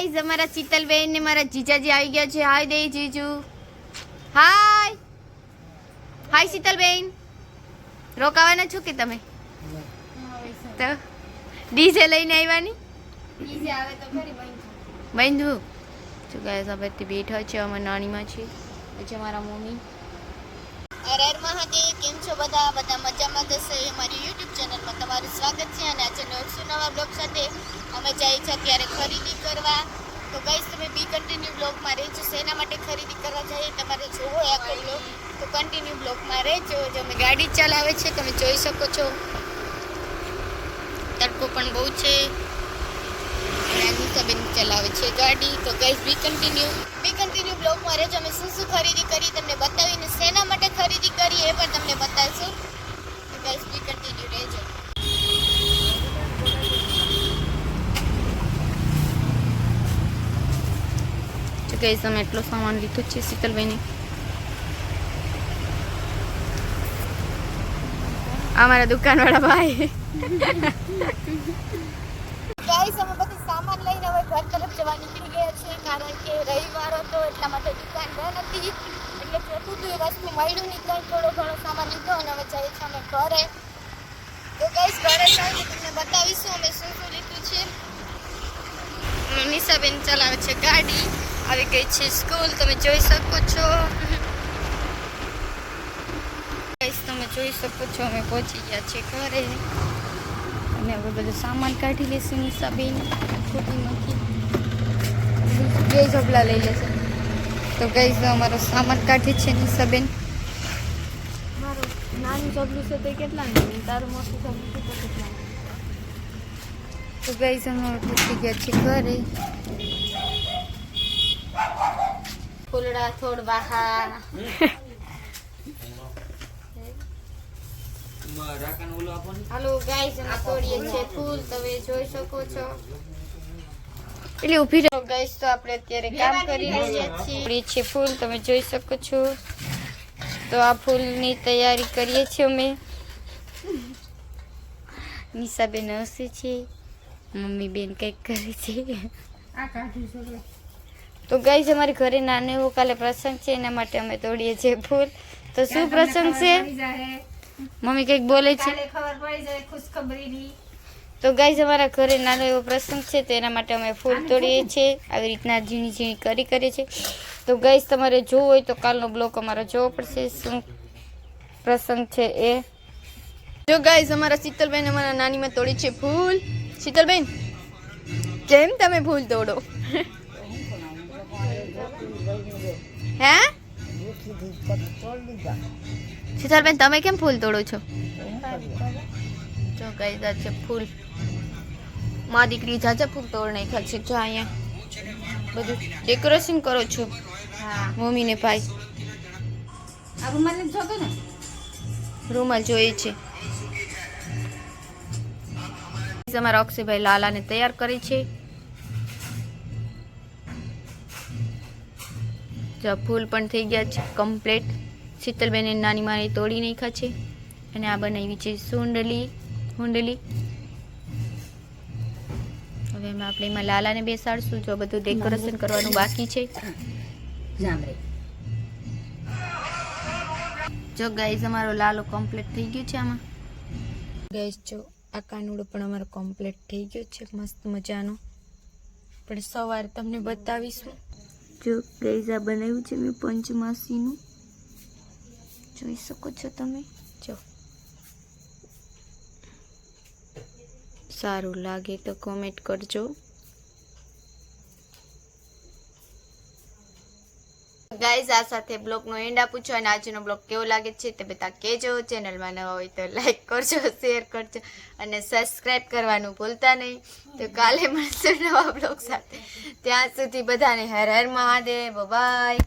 Guys અમારા શીતલબેન ને મારા જીજાજી આવી ગયા છે. હાય દે જીજુ. હાય હાય શીતલબેન. રોકાવાના છો કે તમે? તો ડીજે લઈને આવવાની બાંધવું તો ગાઈઝ આપણે બેઠા છે અમારા નાનીમાં છે પછી અમારા મમ્મી. હર હર મહાદેવ કેમ છો બધા? બધા મજામાં થશે અમારી યુટ્યુબ ચેનલમાં તમારું સ્વાગત છે અને આજે નવસો નવા બ્લોગ સાથે અમે જઈએ છીએ અત્યારે ખરીદી કરવા. તો ગઈશ તમે બી કન્ટિન્યુ બ્લોગમાં રહેજો. શેના માટે ખરીદી કરવા જઈએ તમારે જોવો આખો બ્લોગ. તો કન્ટિન્યુ બ્લોગમાં રહેજો. જો અમે ગાડી ચલાવે છે, તમે જોઈ શકો છો. તડકો પણ બહુ છે. છે ગાડી. તો guys be continue be continue બ્લોગમાં રહેજો અમે શું શું ખરીદી કરી તમને બતાવીને શેના માટે ખરીદી કરી એ પણ તમને બતાવીશું. ગાઈઝ બી કન્ટિન્યુ રહેજો તો ગઈશ અમે એટલો સામાન લીધો છે શીતલભાઈને. અમારા દુકાનવાળા ભાઈ ગાઈસ અમે બધી સામાન લઈને હવે ઘર તરફ જવા નીકળી ગયા છે, કારણ કે રવિવાર હતો, એટલા માટે દુકાન બંધ હતી. એટલે ચોથું એ વસ્તુ મળ્યું નહીં, કંઈ થોડો ઘણો સામાન લીધો અને હવે જઈએ છીએ અમે ઘરે. તો ગાઈસ ઘરે જઈને તમને બતાવીશું, અમે શું શું લીધું છે. નિશાબેન ચલાવે છે ગાડી. આવી ગઈ છે સ્કૂલ, તમે જોઈ શકો છો. તમે જોઈ શકો છો, અમે પહોંચી ગયા છીએ ઘરે. અને હવે બધું સામાન કાઢી લેશું નિશાબેન. સ્કૂટીમાંથી બે ઝોપલા લઈ લેશે. તો કઈ અમારો સામાન કાઢી છે નિશાબેન મારું નાનું જબલું છે તે કેટલાનું તારું મોટું જબલું છે તે તો ગઈ અમે ગયા છીએ ઘરે. ફૂલડા થોડ બહાર હાલો ગાઈસ અમે તોડીએ ફૂલ. તમે જોઈ શકો છો. એટલે ઊભી રહો. ગઈશ તો આપણે અત્યારે કામ કરી રહ્યા છીએ. છે ફૂલ તમે જોઈ શકો છો. તો આ ફૂલની તૈયારી કરીએ છીએ અમે. નિશાબેન હસે છે. મમ્મી બેન કંઈક કરે છે. તો ગાઈસ અમારી ઘરે નાનો એવો કાલે પ્રસંગ છે એના માટે અમે તોડીએ છીએ ફૂલ. તો શું પ્રસંગ છે? મમ્મી કંઈક બોલે છે? ખબર પડી જાય ખુશખબરીની. તો ગાઈઝ અમારા ઘરે નાનો એવો પ્રસંગ છે તો એના માટે અમે ફૂલ તોડીએ છીએ. આવી રીતના ઝીણી ઝીણી કરી કરીએ છીએ તો ગાઈઝ તમારે જોવું હોય તો કાલનો બ્લોક અમારો જોવો પડશે. શું પ્રસંગ છે એ? જો ગાઈઝ અમારા શીતલબેન અમારા નાનીમાં તોડી છે ફૂલ. શીતલબેન કેમ તમે ફૂલ તોડો? હે? શીતલબેન તમે કેમ ફૂલ તોડો છો? જો ગાઈઝ આ છે ફૂલ. મા દીકરી જાજા ફૂલ તોડ નાખ્યા છે. જો અહીંયા બધું ડેકોરેશન કરો છો. મમ્મી ને ભાઈ. આ રૂમાલ જોતો ને? રૂમાલ જોઈએ છે. અમારા અક્ષયભાઈ લાલાને તૈયાર કરે છે. જો ફૂલ પણ થઈ ગયા છે કમ્પ્લીટ શીતલબેને નાની મારી તોડી નાખ્યા છે. અને આ બનાવી છે સુંડલી. હુંડલી હવે એમાં આપણે એમાં લાલાને બેસાડશું જો બધું ડેકોરેશન કરવાનું બાકી છે. જો ગાઈઝ અમારો લાલો કમ્પ્લીટ થઈ ગયો છે આમાં. ગાઈઝ જો આ કાનુડો પણ અમારો કમ્પ્લીટ થઈ ગયો છે મસ્ત મજાનો. પણ સવારે તમને બતાવીશું. જો ગાઈઝ આ બનાવ્યું છે મેં પંચમાસીનું. જોઈ શકો છો તમે જો સારું લાગે તો કોમેન્ટ કરજો. ગાઈઝ આ સાથે બ્લોગનો એન્ડ આપું છું અને આજનો બ્લોગ કેવો લાગે છે તે બધા કહેજો. ચેનલમાં નવા હોય તો લાઈક કરજો શેર કરજો અને સબસ્ક્રાઈબ કરવાનું ભૂલતા નહીં. તો કાલે મળશું નવા બ્લોગ સાથે. ત્યાં સુધી બધાને હર હર મહાદેવ. બાય